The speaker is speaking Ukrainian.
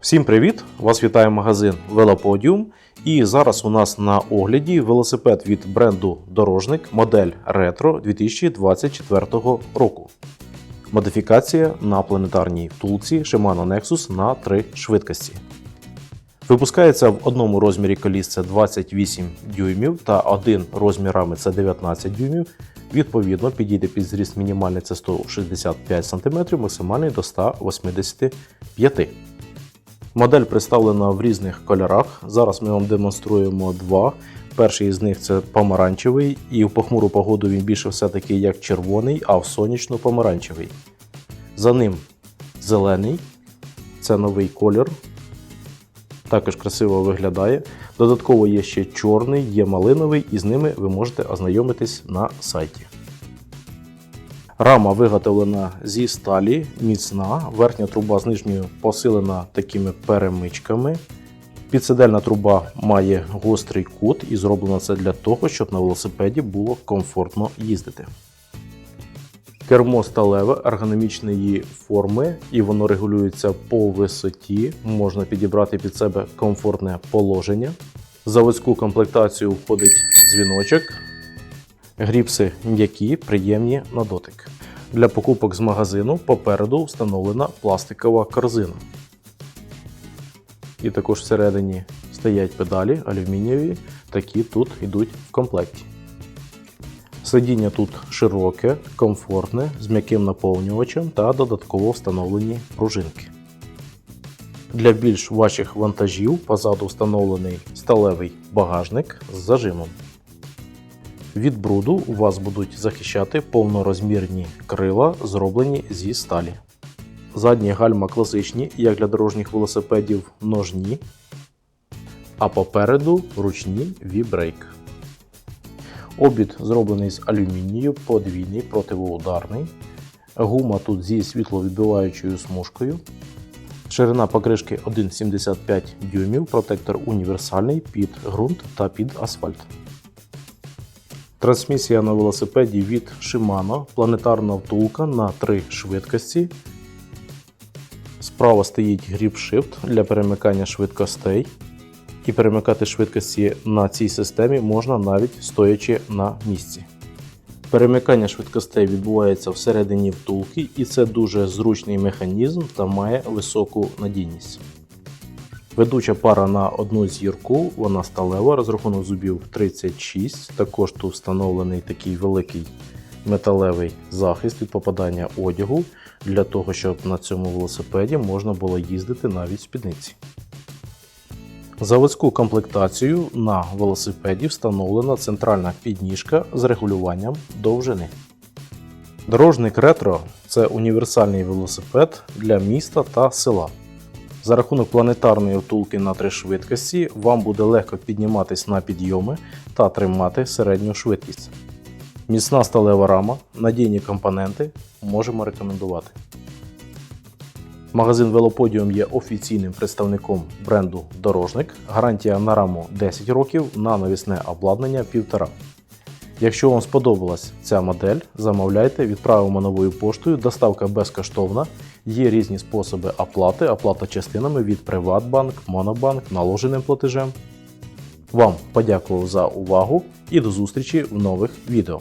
Всім привіт! Вас вітає магазин Велоподіум. І зараз у нас на огляді велосипед від бренду Дорожник модель Ретро 2024 року. Модифікація на планетарній втулці Shimano Nexus на 3 швидкості. Випускається в одному розмірі коліс це 28 дюймів та один розмірами це 19 дюймів. Відповідно, підійде під зріст мінімальний це 165 см, максимальний до 185 Модель представлена в різних кольорах. Зараз ми вам демонструємо два. Перший з них це помаранчевий, і в похмуру погоду він більше все-таки як червоний, а в сонячну помаранчевий. За ним зелений, це новий колір. Також красиво виглядає. Додатково є ще чорний, є малиновий, і з ними ви можете ознайомитись на сайті. Рама виготовлена зі сталі, міцна, верхня труба з нижньою посилена такими перемичками. Підсидельна труба має гострий кут і зроблено це для того, щоб на велосипеді було комфортно їздити. Кермо сталеве ергономічної форми, і воно регулюється по висоті. Можна підібрати під себе комфортне положення. Заводську комплектацію входить дзвіночок, Гріпси м'які, приємні на дотик. Для покупок з магазину попереду встановлена пластикова корзина. І також всередині стоять педалі алюмінієві, такі тут йдуть в комплекті. Сидіння тут широке, комфортне, з м'яким наповнювачем та додатково встановлені пружинки. Для більш важчих вантажів позаду встановлений сталевий багажник з зажимом. Від бруду вас будуть захищати повнорозмірні крила, зроблені зі сталі. Задні гальма класичні, як для дорожніх велосипедів, ножні, а попереду ручні V-брейк. Обід зроблений з алюмінію, подвійний противоударний. Гума тут зі світловідбиваючою смужкою. Ширина покришки 1,75 дюймів, протектор універсальний під ґрунт та під асфальт. Трансмісія на велосипеді від Shimano, планетарна втулка на 3 швидкості. Справа стоїть Shift для перемикання швидкостей. І перемикати швидкості на цій системі можна навіть стоячи на місці. Перемикання швидкостей відбувається всередині втулки, і це дуже зручний механізм та має високу надійність. Ведуча пара на одну зірку, вона сталева, розрахунок зубів 36. Також тут встановлений такий великий металевий захист від попадання одягу для того, щоб на цьому велосипеді можна було їздити навіть в спідниці. Заводську комплектацію на велосипеді встановлена центральна підніжка з регулюванням довжини. Дорожник ретро це універсальний велосипед для міста та села. За рахунок планетарної втулки на три швидкості вам буде легко підніматись на підйоми та тримати середню швидкість. Міцна сталева рама, надійні компоненти можемо рекомендувати. Магазин Велоподіум є офіційним представником бренду Дорожник. Гарантія на раму 10 років, на навісне обладнання 1,5. Якщо вам сподобалась ця модель, замовляйте, відправимо новою поштою, доставка безкоштовна. Є різні способи оплати, оплата частинами від Приватбанк, Монобанк, наложеним платежем. Вам подякував за увагу і до зустрічі в нових відео.